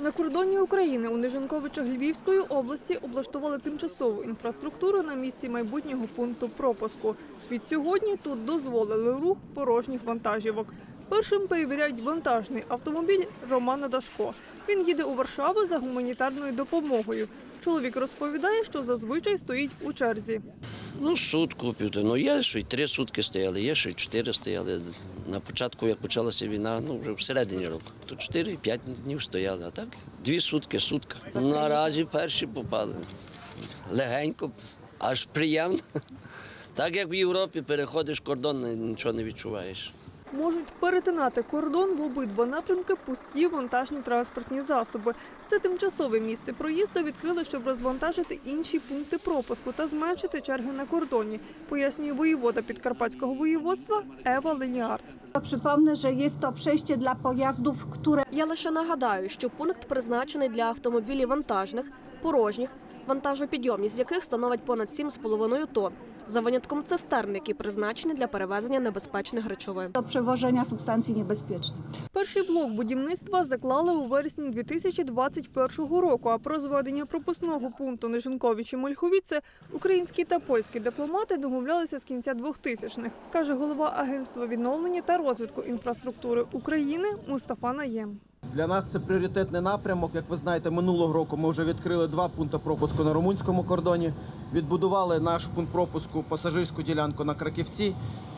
На кордоні України у Нижинковичах Львівської області облаштували тимчасову інфраструктуру на місці майбутнього пункту пропуску. Від сьогодні тут дозволили рух порожніх вантажівок. Першим перевіряють вантажний автомобіль Романа Дашко. Він їде у Варшаву за гуманітарною допомогою. Чоловік розповідає, що зазвичай стоїть у черзі. Ну, сутку півтора. Ну, є, що й три сутки стояли, є, що й чотири стояли. На початку, як почалася війна, ну вже всередині року, то чотири, п'ять днів стояли, а так дві сутки, сутка. Наразі перші попали. Легенько, аж приємно. Так як в Європі переходиш кордон, нічого не відчуваєш. Можуть перетинати кордон в обидва напрямки пусті вантажні транспортні засоби. Це тимчасове місце проїзду відкрили, щоб розвантажити інші пункти пропуску та зменшити черги на кордоні, пояснює воєвода Підкарпатського воєводства Ева Леніард. Przypomnę, że jest to przejście dla pojazdów, które Я лише нагадаю, що пункт призначений для автомобілів вантажних, порожніх, вантажопідйомність яких становить понад 7,5 тонн, за винятком цистерн, які призначені для перевезення небезпечних речовин. do przewożenia substancji niebezpiecznych. Перший блок будівництва заклали у вересні 2021 року. А про зведення пропускного пункту Нижинковичі Мольховіце українські та польські дипломати домовлялися з кінця 2000-х, каже голова агентства відновлення та розвитку інфраструктури України Мустафа Наєм. Для нас це пріоритетний напрямок. Як ви знаєте, минулого року ми вже відкрили два пункти пропуску на румунському кордоні. Відбудували наш пункт пропуску пасажирську ділянку на Краківці.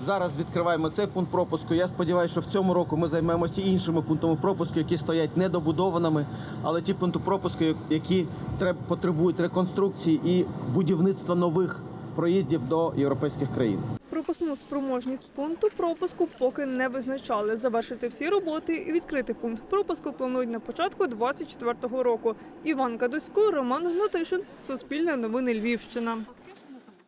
Зараз відкриваємо цей пункт пропуску. Я сподіваюся, що в цьому року ми займемося іншими пунктами пропуску, які стоять недобудованими, але ті пункти пропуску, які треб- потребують реконструкції і будівництва нових проїздів до європейських країн. Пропускну спроможність пункту пропуску поки не визначали. Завершити всі роботи і відкрити пункт пропуску планують на початку 2024 року. Іван Кадосько, Роман Гнатишин, Суспільне новини Львівщина.